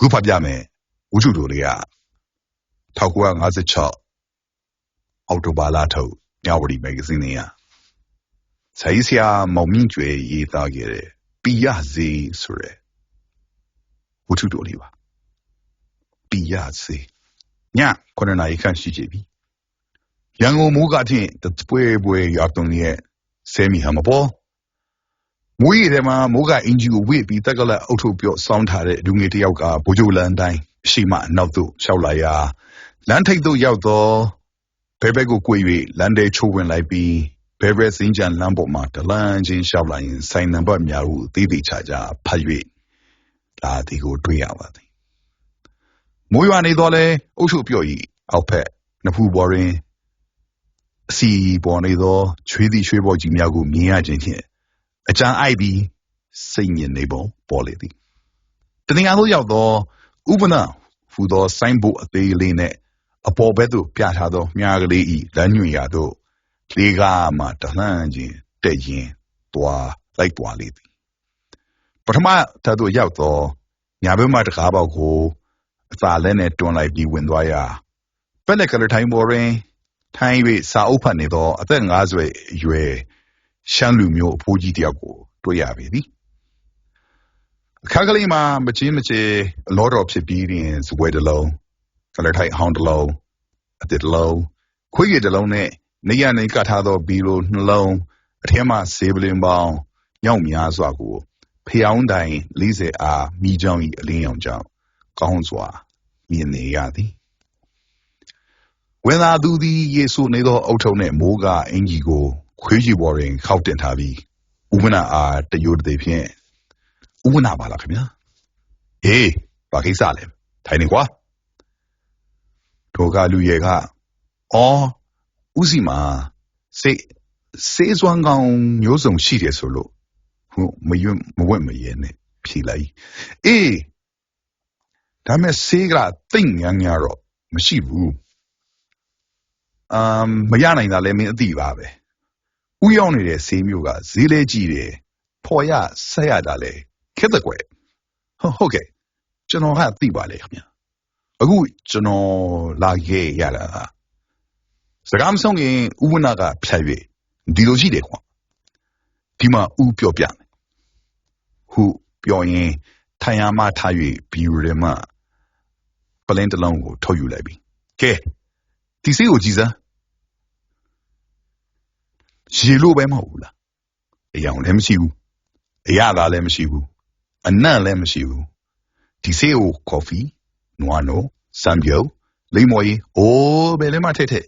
အခုဖတ်ပြမယ်ဝုထုတို့လေးက1956အောက်တိုဘာလထုတ်ညဝတီမဂ္ဂဇင်းလေးကဆရာကြီးဆရာမောင်မြင့်ကျွယ်ရေးသားခဲ့တဲ့ပီရစေဆိုတဲ့ဝုထုတို့လေးပါပီရစေည9နာရီခန့်ရှိကြပြီရန်ကုန်မိုးကထင်တပွဲပွဲရောက်တုံရဲ့ဆဲမီဟမပေါ် မွေးရတဲ့မှာမိုးကအင်ဂျီကိုဝေ့ပြီးတက်ကလက်အုပ်ထုတ်ပြော့စောင်းထားတဲ့လူငယ်တစ်ယောက်ကဘိုးကျိုလန်တိုင်းရှိမှနောက်သို့ရှောက်လာရာလမ်းထိပ်သို့ရောက်တော့ဘဲဘဲကိုကို၍လမ်းထဲချိုးဝင်လိုက်ပြီးဘဲဘဲစင်းကြံလမ်းပေါ်မှာတလန်းချင်းရှောက်လာရင်ဆိုင်နံပါတ်များကိုသေးသေးချာချာဖတ်၍ဒါဒီကိုတွေ့ရပါသည်မိုးရွာနေတော့လဲအုပ်ချုပ်ပြော့ဤအောက်ဖက်နဖူပေါ်တွင်အစီပေါ်နေသောချွေးသည့်ရွှေပေါ်ကြီးများကိုမြင်ရခြင်းဖြင့် အကြံအိုက်ပြီးစိတ်ညစ်နေပုံပေါ်လေသည်တနင်္ဂနွေသို့ရောက်သောဥပနာဟူသောဆိုင်းဘုတ်အသေးလေးနှင့်အပေါ်ဘက်သို့ပြထားသောမြားကလေးဤလမ်းညွှန်ရာသို့လေးကားမှတလှမ်းခြင်းတက်ရင်တွားလိုက်တွားလေသည်ပထမထပ်သို့ရောက်သောညာဘက်မှတကားပေါက်ကိုအသာလဲနှင့်တွန်းလိုက်ပြီးဝင်သွားရာပက်လက်ကလေးထိုင်ပေါ်တွင်ထိုင်၍စာအုပ်ဖတ်နေသောအသက်50အရွယ် ရှမ်းလူမျိုးအဖိုးကြီးတယောက်ကိုတွေ့ရပေသည်အခါကလေးမှာမချင်းမချေအလောတော်ဖြစ်ပြီးရင်စပွဲတစ်လုံးကလထိုင်ဟောင်းတစ်လုံးအတစ်တစ်လုံးခွေးရတစ်လုံးနဲ့နေရနေကထားသောဘီလိုနှလုံးအထက်မှဆေးပလင်ပေါင်းညောင်များစွာကိုဖျောင်းတိုင်40အားမိချောင်း၏အလင်းရောင်ကြောင့်ကောင်းစွာမြင်နေရသည်ဝင်သာသူသည်ယေဆုနေသောအုတ်ထုံနှင့်မိုးကအင်ကြီးကို ခွေးကြီးပေါ်တွင်ခောက်တင်ထားပြီးဥပနာအားတယိုတသေးဖြင့်ဥပနာပါလားခင်ဗျာဟေးဘာကိစ္စလဲထိုင်နေကွာထိုကလူရဲ့ကအော်ဥစီမှာစေစေးစွမ်းကောင်းမျိုးစုံရှိတယ်ဆိုလို့ဟိုမယွမဝက်မရဲနဲ့ဖြေလိုက်အေးဒါမဲ့စေးကတိတ်ညာညာတော့မရှိဘူးအမ်မရနိုင်တာလည်းမင်းအသိပါပဲ ဥရောက်နေတဲ့ဆေးမျိုးကဈေးလဲကြည့်တယ်ဖော်ရဆက်ရတာလဲခက်တဲ့ကွယ်ဟုတ်ဟုတ်ကဲ့ကျွန်တော်ကသိပါလေခင်ဗျအခုကျွန်တော်လာခဲ့ရတာစကားမဆုံးခင်ဥဝနာကဖြတ်၍ဒီလိုရှိတယ်ကွာဒီမှာဥပြောပြမယ်ဟုပြောရင်ထိုင်ရမှထား၍ဘီယူရမပလင်းတစ်လုံးကိုထုတ်ယူလိုက်ပြီကဲဒီစိတ်ကိုကြည်စမ်း ရေလို့ပဲမဟုတ်ဘူးလားအယောင်လည်းမရှိဘူးအရသာလည်းမရှိဘူးအနံ့လည်းမရှိဘူးဒီစိတ်ကိုကော်ဖီနွားနိုစံပြုတ်လိမ္မော်ကြီးအိုးဘယ်လဲမှထက်ထက်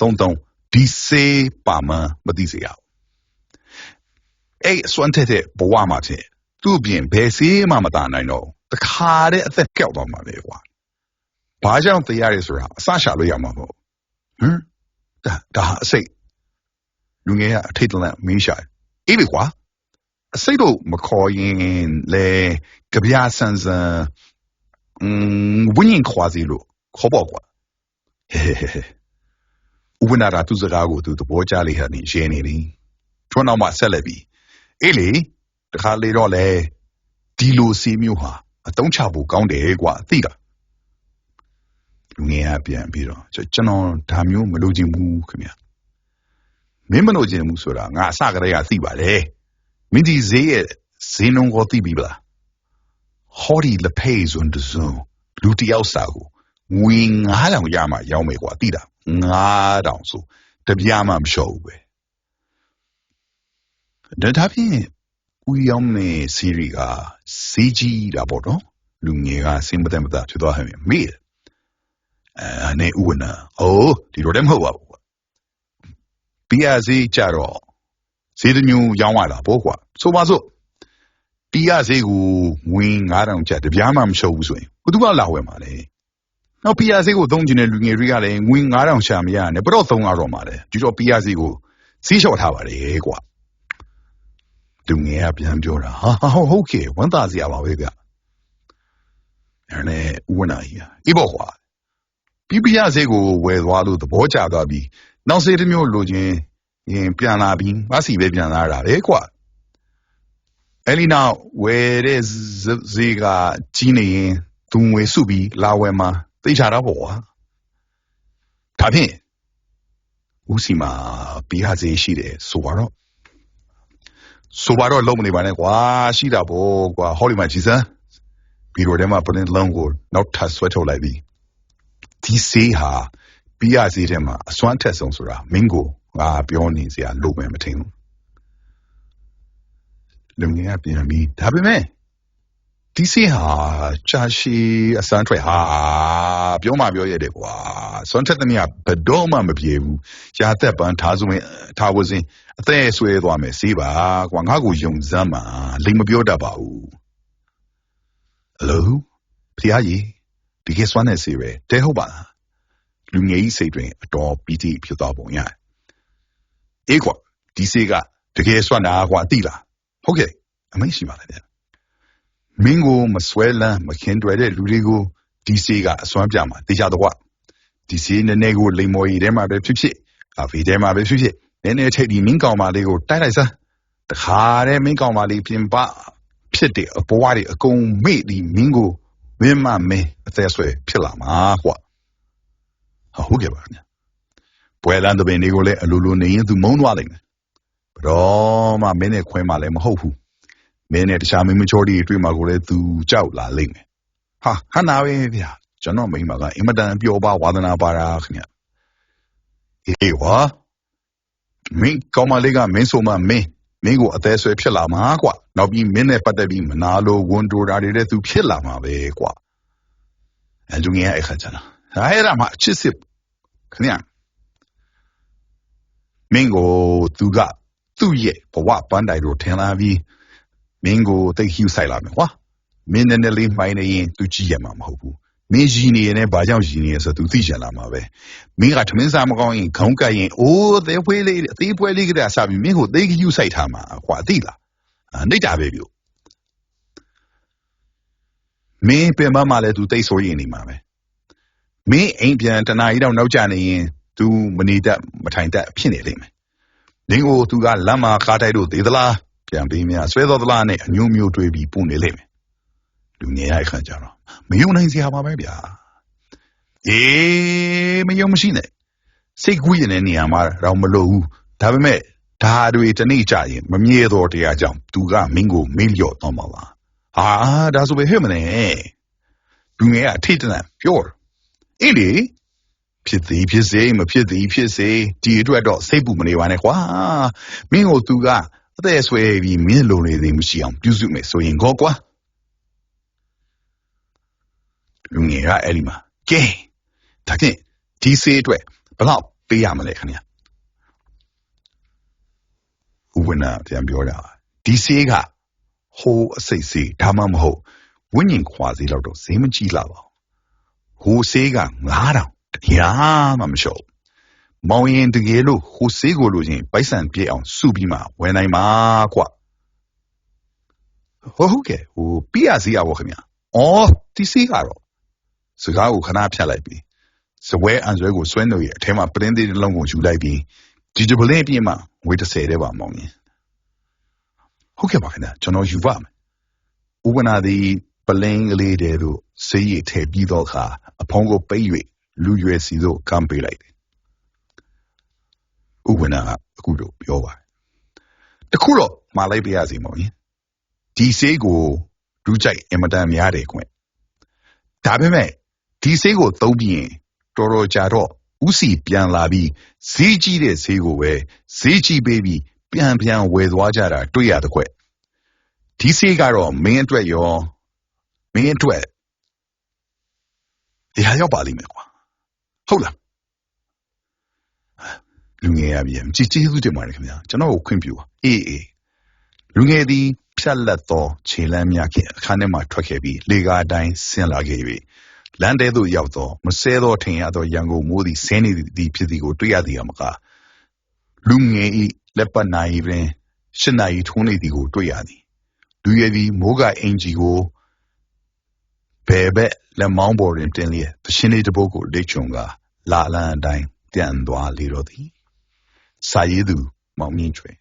သုံးသုံးဒီစေးပါမမသိစေရဘူးအဲ့စွမ်းထက်တဲ့ဘဝမှာတဲ့သူ့ပြင်ဘယ်စေးမှမတာနိုင်တော့တခါတဲ့အသက်ကြောက်သွားမှာပဲကွာဘာကြောင့်တရားရဲဆိုတာအစရှာလို့ရမှာမဟုတ်ဟမ်ဒါဒါအစိတ် လူငယ်ကအထိတ်တလန့်မေးရှာအေးလေကွာအစိတ်တို့မခေါ်ရင်လေကြပြဆန်းဆန်းอืมဝင်းရင်ခွာစီလို့ခေါ်ပေါ့ကွာဟဲဟဲဟဲဥပနာရာသူစကားကိုသူသဘောကျလိဟန်နေရှင်းနေပြီထွန်းတော့မှဆက်လက်ပြီးအေးလေတခါလေတော့လေဒီလိုစီမျိုးဟာအတုံးချဖို့ကောင်းတယ်ကွာသိတာလူငယ်ကပြန်ပြီးတော့ကျွန်တော်ဒါမျိုးမလုပ်ချင်ဘူးခင်ဗျာ မင်းမလို့ခြင်းမှုဆိုတာငါအစကတည်းကသိပါတယ်မင်းဒီဈေးရဲ့ဈေးနှုန်းကိုသိပြီလားဟောဒီလက်ဖေးဇွန်ဒဇွန်လူတယောက်စာကိုငွေ9000ရမှရောင်းမယ်ကွာသိတာ9000ဆိုတပြားမှမလျှော့ဘူးပဲဒါဒါဖြင့်ဦးရောင်းနေစီရီကစီကြီးတာပေါ့နော်လူငယ်ကစင်မတဲ့မသားဖြစ်သွားဟဲ့မေးအဲနဲ့ဦးနာအိုးဒီလိုတည်းမဟုတ်ပါဘူး ဘီယာဈေးကြတော့ဈေးတစ်မျိုးရောင်းရတာပေါ့ကွာဆိုပါစို့ဘီယာဈေးကိုငွေ9000ကျပ်တပြားမှမရှုံးဘူးဆိုရင်ဘယ်သူကလာဝယ်မှာလဲနောက်ဘီယာဈေးကိုသုံးကျင်တဲ့လူငယ်တွေကလည်းငွေ9000ရှာမရနဲ့ဘယ်တော့သုံးရတော့မှာလဲဒီတော့ဘီယာဈေးကိုဈေးလျှော့ထားပါလေကွာလူငယ်ကပြန်ပြောတာဟာဟုတ်ကဲ့ဝန်သားစရာပါပဲဗျအဲ့နဲ့ဦးဝနာကြီးအေးပေါ့ကွာ ဘီဘီယာဈေးကိုဝယ်သွားလို့သဘောကျသွားပြီးနောက်စေးတစ်မျိုးလိုချင်ရင်ပြန်လာပြီးငါစီပဲပြန်လာတာပဲကွာအဲ့ဒီနောက်ဝယ်တဲ့ဈေးကကြီးနေရင်သူငွေစုပြီးလာဝယ်မှာသိချတာပေါ့ကွာဒါဖြင့်ဦးစီမှာပြီးဟာစေးရှိတယ်ဆိုပါတော့ဆိုပါတော့လုံးမနေပါနဲ့ကွာရှိတာပေါ့ကွာဟောဒီမှာဂျီဆန်ဘီရိုထဲမှာပလင်လုံးကိုနောက်ထပ်ဆွဲထုတ်လိုက်ပြီး ဒီစေးဟာပြီးရစေးထဲမှာအစွမ်းထက်ဆုံးဆိုတာမင်းကိုငါပြောနေစရာလိုမယ်မထင်ဘူးလုံငယ်ကပြန်ပြီးဒါပေမဲ့ဒီစေးဟာကြာရှည်အစမ်းထွက်ဟာပြောမှပြောရတယ်ကွာစွမ်းထက်သမျှဘယ်တော့မှမပြေဘူးရာသက်ပန်းထားဆိုရင်ထားဝစင်းအသက်ဆွဲသွားမယ်စေးပါကွာငါ့ကိုယုံစမ်းမှာလိမ်မပြောတတ်ပါဘူးဟယ်လိုဖျားကြီး ဒီကစွမ်းနေစေပဲတဲဟုတ်ပါလားလူငယ်ကြီးစိတ်တွင်အတော်ပီတိဖြစ်သွားပုံရတယ်အေးကွာဒီစေးကတကယ်စွမ်းတာကွာသိလားဟုတ်ကဲ့အမိတ်ရှိပါလားဗျမင်းကိုမဆွဲလန်းမခင်တွယ်တဲ့လူတွေကိုဒီစေးကအစွမ်းပြမှာတေချာတော့ဒီစေးနည်းနည်းကိုလိမ်မော်ရည်ထဲမှာပဲဖြစ်ဖြစ်ကာဖေထဲမှာပဲဖြစ်ဖြစ်နည်းနည်းထိပ်ဒီမင်းကောင်မလေးကိုတိုက်လိုက်စမ်းတခါတည်းမင်းကောင်မလေးပြင်ပဖြစ်တဲ့အပွားတွေအကုန်မေ့ဒီမင်းကို မင်းမမင်းအသက်ဆွဲဖြစ်လာမှာကွာဟုတ်ကဲ့ပါဗျာပွဲလန်းတဲ့ပင်တွေကိုလည်းအလိုလိုနေရင်သူမုန်းသွားလိမ့်မယ်ဘရောမှမင်းနဲ့ခွဲမှလည်းမဟုတ်ဘူးမင်းနဲ့တခြားမင်းမချော်ဒီတွေ့မှာကိုလည်းသူကြောက်လာလိမ့်မယ်ဟာဟနာပဲဗျာကျွန်တော်မိမကအင်မတန်ပျော်ပါဝါသနာပါတာခင်ဗျအေးဝါမင်းကောင်းမလေးကမင်းဆိုမှမင်း မင်းကိုအသေးဆွဲဖြစ်လာမှာကွာနောက်ပြီးမင်းနဲ့ပတ်သက်ပြီးမနာလိုဝန်တိုတာတွေလည်းသူဖြစ်လာမှာပဲကွာအဲလူငယ်ရဲ့အခါကျတော့အဲ့ဒါမှအချစ်စစ်ခင်ဗျမင်းကိုသူကသူ့ရဲ့ဘဝပန်းတိုင်တို့ထင်လာပြီးမင်းကိုတိတ်ဟျူဆိုင်လာမယ်ကွာမင်းနဲ့လေးမိုင်းနေရင်သူကြည့်ရမှာမဟုတ်ဘူး မင်းရည်နေရင်ဘာကြောင့်ရည်နေလဲဆိုတော့ तू သိချင်လာမှာပဲမင်းကထမင်းစားမကောင်းရင်ခေါင်းကပ်ရင်အိုးသေးဖွဲလေးအသေးဖွဲလေးကတည်းကစပြီးမင်းကိုသိကယူဆိုင်ထားမှာကွာသိလားနှိတ်တာပဲပြိုမင်းပြန်မမှလည်း तू သိဆိုရင်နေမှာပဲမင်းအိမ်ပြန်တနားရီတော့နောက်ကျနေရင် तू မနေတတ်မထိုင်တတ်ဖြစ်နေလိမ့်မယ်မင်းကို तू ကလမ်းမှာကားတိုက်လို့သေးသလားပြန်ပြီးမြဆွဲတော်သလားနဲ့အမျိုးမျိုးတွေးပြီးပုံနေလိမ့်မယ် လူငယ်ရခန့်ကြတော့မယုံနိုင်စရာပါပဲဗျာအေးမယုံမရှိနဲ့စိတ်ကူးရင်တဲ့နေရာမှာတော့မလို့ဘူးဒါပေမဲ့ဒါတွေတနေ့ကြရင်မမြဲတော့တရားကြောင့်သူကမင်းကိုမေးလျော့တော့မှာပါဟာဒါဆိုပဲဟဲ့မလဲလူငယ်ကအထိတ်တလန့်ပြောအေးလေဖြစ်သည်ဖြစ်စေမဖြစ်သည်ဖြစ်စေဒီအတွက်တော့စိတ်ပူမနေပါနဲ့ကွာမင်းကိုသူကအသက်ဆွဲပြီးမင်းလုံနေသေးမရှိအောင်ပြုစုမယ်ဆိုရင်ကောကွာ လူငယ်ကအဲ့ဒီမှာကဲဒါဖြင့်ဒီစေးအတွက်ဘလောက်ပေးရမလဲခင်ဗျာဥဝနာပြန်ပြောတာဒီစေးကဟိုးအစိတ်စေးဒါမှမဟုတ်ဝိညာဉ်ခွာစေးလောက်တော့ဈေးမကြီးလာပါဘူးဟိုစေးက9000တရားမှမလျှော့မောင်ရင်တကယ်လို့ဟိုစေးကိုလို့ချင်းပိုက်ဆံပြေအောင်စုပြီးမှဝယ်နိုင်မှာကွဟုတ်ကဲ့ဟိုပြရစီရပါခင်ဗျာအော်ဒီစေးကတော့ စကားကိုခဏဖြတ်လိုက်ပြီးစပွဲအန်ဆွဲကိုဆွဲနေရအထဲမှာပရင်းသေးတစ်လုံးကိုယူလိုက်ပြီးဒီဂျပလင်းအပြည့်မှာငွေ30တဲ့ပါမောင်ရင်ဟုတ်ကဲ့ပါခင်ဗျာကျွန်တော်ယူပါမယ်ဥပနာသည်ပလင်းကလေးတဲ့တို့စေးရထည့်ပြီးတော့ခါအဖုံးကိုပိတ်၍လူရွယ်စီသို့ကမ်းပေးလိုက်တယ်ဥပနာကအခုတော့ပြောပါတယ်တခုတော့မှားလိုက်ပြရစီမောင်ရင်ဒီစေးကိုဒူးကြိုက်အင်မတန်များတယ်ကွဒါပေမဲ့ ဒီဆေးကိုသုံးပြီးရင်တော်တော်ကြာတော့ဥစီပြန်လာပြီးဈေးကြီးတဲ့ဈေးကိုပဲဈေးကြီးပေးပြီးပြန်ပြန်ဝယ်သွားကြတာတွေ့ရတဲ့ခွက်ဒီဆေးကတော့မင်းအတွက်ရောမင်းအတွက်ဒီဟာရောက်ပါလိမ့်မယ်ကွာဟုတ်လားလူငယ်ရပြန်ကြည်ကျေးဇူးတင်ပါတယ်ခင်ဗျာကျွန်တော်ကိုခွင့်ပြုပါအေးအေးလူငယ်သည်ဖြတ်လက်သောခြေလမ်းများဖြင့်အခန်းထဲမှထွက်ခဲ့ပြီးလေကားအတိုင်းဆင်းလာခဲ့၍ လမ်းထဲသို့ရောက်သောမဆဲသောထင်ရသောရန်ကုန်မိုးသည်ဆင်းနေသည်ဖြစ်သည်ကိုတွေ့ရသည်အမကလူငယ်၏လက်ပတ်နာရီတွင်ရှစ်နာရီထုံးနေသည်ကိုတွေ့ရသည်လူရည်သည်မိုးကအင်ဂျီကိုဘယ်ဘက်လက်မောင်းပေါ်တွင်တင်လျက်သရှင်လေးတစ်ပုဒ်ကိုလက်ချုံကလာလန်းအတိုင်းပြန်သွားလေတော့သည်စာရေးသူမောင်မြင့်ချွေ